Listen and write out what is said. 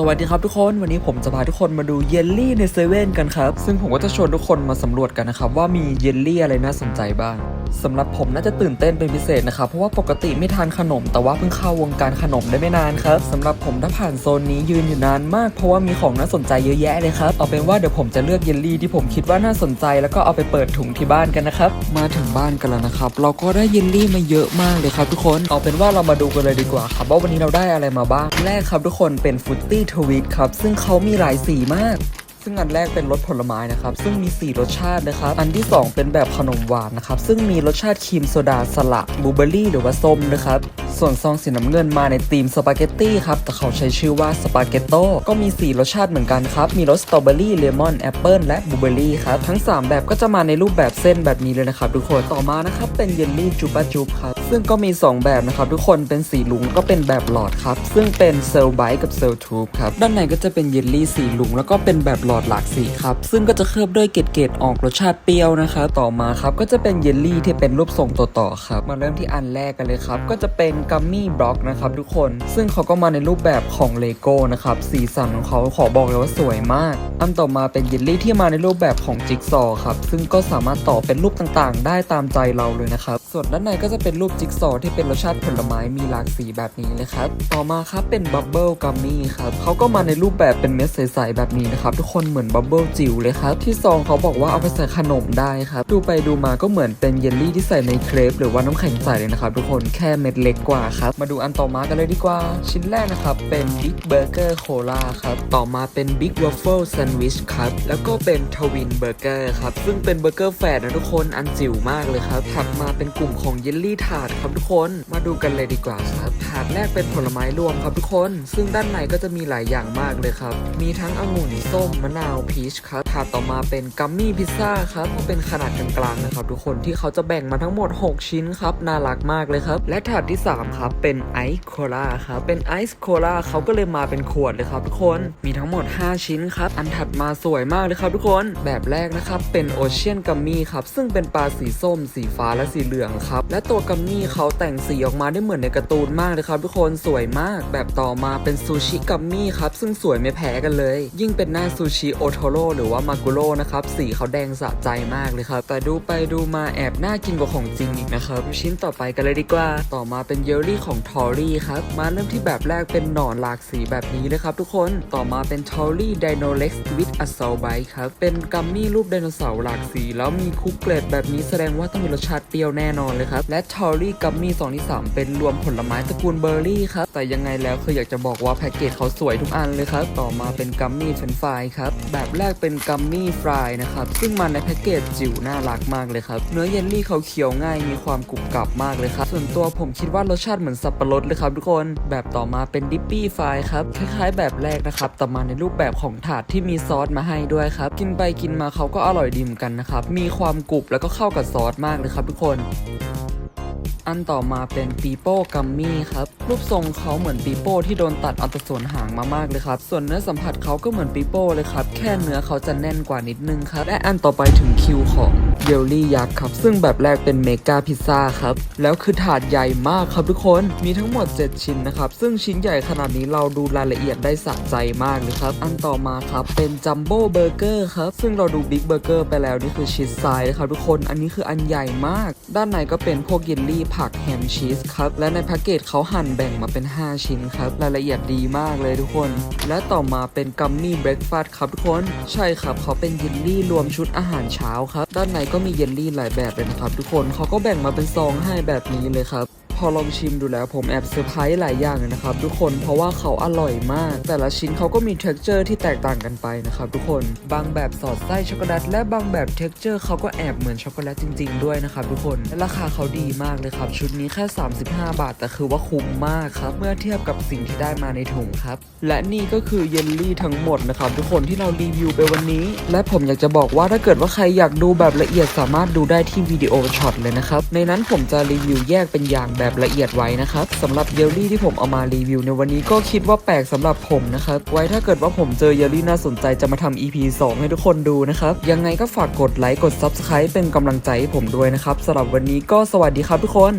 สวัสดีครับทุกคนวันนี้ผมจะพาทุกคนมาดูเยลลี่ในเซเว่นกันครับ ซึ่งผมก็จะชวนทุกคนมาสำรวจกันนะครับว่ามีเยลลี่อะไรน่าสนใจบ้างสำหรับผมน่าจะตื่นเต้นเป็นพิเศษนะครับเพราะว่าปกติไม่ทานขนม แต่ว่าเพิ่งเข้าวงการขนมได้ไม่นานครับสำหรับผมถ้าผ่านโซนนี้ยืนอยู่นานมากเพราะว่ามีของน่าสนใจเยอะแยะเลยครับเอาเป็นว่าเดี๋ยวผมจะเลือกเยลลี่ที่ผมคิดว่าน่าสนใจแล้วก็เอาไปเปิดถุงที่บ้านกันนะครับมาถึงบ้านกันแล้วนะครับเราก็ได้เยลลี่มาเยอะมากเลยครับทุกคนเอาเป็นว่าเรามาดูกันเลยดีกว่าครับว่าวันนี้เราได้อะไรมาบ้างแรกครับทุกคนเป็นฟุตตี้ทวีตครับ ซึ่งเขามีหลายสีมาก ซึ่งอันแรกเป็นรสผลไม้นะครับ ซึ่งมี 4 รสชาตินะครับ อันที่ 2 เป็นแบบขนมหวานนะครับ ซึ่งมีรสชาติครีมโซดาสละบลูเบอร์รี่หรือว่าส้มนะครับ ส่วนซองสีน้ำเงินมาในธีมสปาเกตตี้ครับ แต่เขาใช้ชื่อว่าสปาเกตโต้ก็มี 4 รสชาติเหมือนกันครับ มีรสสตรอเบอรี่เลมอนแอปเปิลและบลูเบอร์รี่ครับ ทั้ง 3 แบบก็จะมาในรูปแบบเส้นแบบนี้เลยนะครับทุกคน ต่อมานะครับเป็นเยลลี่จูบาจูบครับ ซึ่งก็มี 2 แบบนะครับทุกคนเป็นสีลุงแล้วก็เป็นแบบหลอดครับ ซึ่งเป็นเซลไบต์กับเซลทูบครับ ด้านในก็จะเป็นเยลลี่สีลุงแล้วก็เป็นแบบหลอดหลากสีครับ ซึ่งก็จะเคลือบด้วยเกล็ดๆออกรสชาติเปรี้ยวนะครับต่อมาครับก็จะเป็นเยลลี่ที่เป็นรูปทรงต่อครับ มาเริ่มที่อันแรกกันเลยครับ ก็จะเป็นกัมมี่บล็อกนะครับทุกคน ซึ่งเขาก็มาในรูปแบบของเลโก้นะครับ สีสันของเขาขอบอกเลยว่าสวยมาก อันต่อมาเป็นเยลลี่ที่มาในรูปแบบของจิ๊กซอว์ครับ ซึ่งก็สามารถต่อเป็นรูปต่างๆ ได้ตามใจเราเลยนะครับ ส่วนด้านในก็จะเป็นรูปจิ๊กซอว์ที่เป็นรสชาติผลไม้มีหลากสีแบบนี้เลยครับ ต่อมาครับเป็นบับเบิลกัมมี่ครับเขาก็มาในรูปแบบเป็นเม็ดใสๆแบบนี้นะครับ ทุกคนเหมือนบับเบิลจิ๋วเลยครับ ที่ซองเขาบอกว่าเอาไปใส่ขนมได้ครับ ดูไปดูมาก็เหมือนเป็นเยลลี่ที่ใส่ในเครปหรือว่าน้ำแข็งใสเลยนะครับ ทุกคนแค่เม็ดเล็กกว่าครับ มาดูอันต่อมากันเลยดีกว่า ชิ้นแรกนะครับเป็น Big Burger Cola คลาครับ ต่อมาเป็น Big Waffle Sandwich ครับ แล้วก็เป็น Twin Burger ครับ ซึ่งเป็นเบอร์เกอร์แฝดนะทุกคน อันจิ๋วมากเลยครับ ถัดมาเป็นกลุ่มของเยลลี่ถาดครับทุกคน มาดูกันเลยดีกว่าครับถาดแรกเป็นผลไม้รวมครับทุกคน ซึ่งด้านในก็จะมีหลายอย่างมากเลยครับ มีทั้งองุ่นส้มมะนาวพีชครับถาดต่อมาเป็นกัมมี่พิซซ่าครับก็เป็นขนาดกลางๆนะครับทุกคนที่เขาจะแบ่งมาทั้งหมด 6 ชิ้นครับน่ารักมากเลยครับและถาดที่ 3 ครับเป็นไอซ์โคลาครับเป็นไอซ์โคลาเขาก็เลยมาเป็นขวดเลยครับทุกคนมีทั้งหมด 5 ชิ้นครับอันถัดมาสวยมากเลยครับทุกคนแบบแรกนะครับเป็นโอเชียนกัมมี่ครับซึ่งเป็นปลาสีส้ม สีฟ้าและสีเหลืองครับและตัวกัมมี่เขาแต่งสีออกมาได้เหมือนในการ์ตูนมากเลยครับทุกคนสวยมาก แบบต่อมาเป็นซูชิกัมมี่ครับซึ่งสวยไม่แพ้กันเลย ยิ่งเป็นหน้าซูชิโอโทโร่หรือว่ามากุโร่นะครับสีเขาแดงสะใจมากเลยครับ แต่ดูไปดูมาแอบน่ากินกว่าของจริงอีกนะครับ ชิ้นต่อไปกันเลยดีกว่า ต่อมาเป็นเยลลี่ของทอรี่ครับมาเริ่มที่แบบแรกเป็นหนอนหลากสีแบบนี้เลยครับทุกคนต่อมาเป็นทอรี่ไดโนเล็กซ์วิดอัสซ l ไบครับเป็นกัมมี่รูปไดโนเสาร์หลากสี แล้วมีคุกเกล็ดแบบนี้แสดงว่าต้องมีรสชาติเปรี้ยวแน่นอนเลยครับและทอรี่กัมมี่2ที่3เป็นรวมผลไม้ตระกูลเบอร์รี่ครับ แต่ยังไงแล้วคืออยากจะบอกว่าแพ็กเกจเขาสวยทุกอันเลยครับ ต่อมาเป็นกัมมี่เฟรนฟรายครับ แบบแรกเป็นกัมมี่ฟรายนะครับ ซึ่งมาในแพ็กเกจจิ๋วน่ารักมากเลยครับ เนื้อเยลลี่เขาเคี้ยวง่ายมีความกรุบกรับมากเลยครับ ส่วนตัวผมคิดว่ารสชาติเหมือนสับปะรดเลยครับทุกคน แบบต่อมาเป็นดิปปี้ฟรายครับ คล้ายๆ แบบแรกนะครับ แต่มาในรูปแบบของถาดที่มีซอสมาให้ด้วยครับ กินไปกินมาเขาก็อร่อยดีเหมือนกันนะครับ มีความกรุบแล้วก็เข้ากับซอสมากเลยครับทุกคน อันต่อมาเป็นปีโป้กัมมี่ครับ รูปทรงเขาเหมือนปีโป้ที่โดนตัดเอาแต่ส่วนหางมามากเลยครับ ส่วนเนื้อสัมผัสเขาก็เหมือนปีโป้เลยครับ แค่เนื้อเขาจะแน่นกว่านิดนึงครับ และอันต่อไปถึงคิวของเยลลี่ยักษ์ครับ ซึ่งแบบแรกเป็นเมกาพิซซ่าครับ แล้วคือถาดใหญ่มากครับทุกคน มีทั้งหมด 7 ชิ้นนะครับ ซึ่งชิ้นใหญ่ขนาดนี้เราดูรายละเอียดได้สะใจมากเลยครับ อันต่อมาครับเป็นจัมโบ้เบอร์เกอร์ครับ ซึ่งเราดูบิ๊กเบอร์เกอร์ไปแล้วนี่คือชีสไซส์ครับทุกคน อันนี้คืออันใหญ่มาก ด้านในก็เป็นพวกเยลลี่ผผักแฮมชีสครับ และในแพ็กเกจเขาหั่นแบ่งมาเป็น 5 ชิ้นครับ รายละเอียดดีมากเลยทุกคน และต่อมาเป็นกัมมี่เบรคฟาสต์ครับทุกคน ใช่ครับ เขาเป็นเยลลี่รวมชุดอาหารเช้าครับ ด้านในก็มีเยลลี่หลายแบบเลยนะครับทุกคนเขาก็แบ่งมาเป็นซองให้แบบนี้เลยครับ พอลองชิมดูแล้วผมแอบเซอร์ไพรส์หลายอย่างเลยนะครับทุกคนเพราะว่าเขาอร่อยมาก แต่ละชิ้นเขาก็มีเท็กเจอร์ที่แตกต่างกันไปนะครับทุกคนบางแบบสอดไส้ช็อกโกแลตและบางแบบเท็กเจอร์เขาก็แอบเหมือนช็อกโกแลตจริง ๆ ด้วยนะครับทุกคนและราคาเขาดีมากเลยครับชุดนี้แค่ 35 บาท แต่คือว่าคุ้มมากครับเมื่อเทียบกับสิ่งที่ได้มาในถุงครับและนี่ก็คือเยลลี่ทั้งหมดนะครับทุกคนที่เรารีวิวไปวันนี้ และผมอยากจะบอกว่าถ้าเกิดว่าใครอยากดูแบบละเอียดสามารถดูได้ที่วิดีโอช็อตเลยนะครับในนั้นผมจะรีวิวแยกเป็นอย่างแบบละเอียดไว้นะนะครับสำหรับเยลลี่ที่ผมเอามารีวิวในวันนี้ก็คิดว่าแปลกสำหรับผมนะครับไว้ถ้าเกิดว่าผมเจอเยลลี่น่าสนใจจะมาทำ EP 2 ให้ทุกคนดูนะครับยังไงก็ฝากกดไลค์กด Subscribe เป็นกำลังใจให้ผมด้วยนะครับสำหรับวันนี้ก็สวัสดีครับทุกคน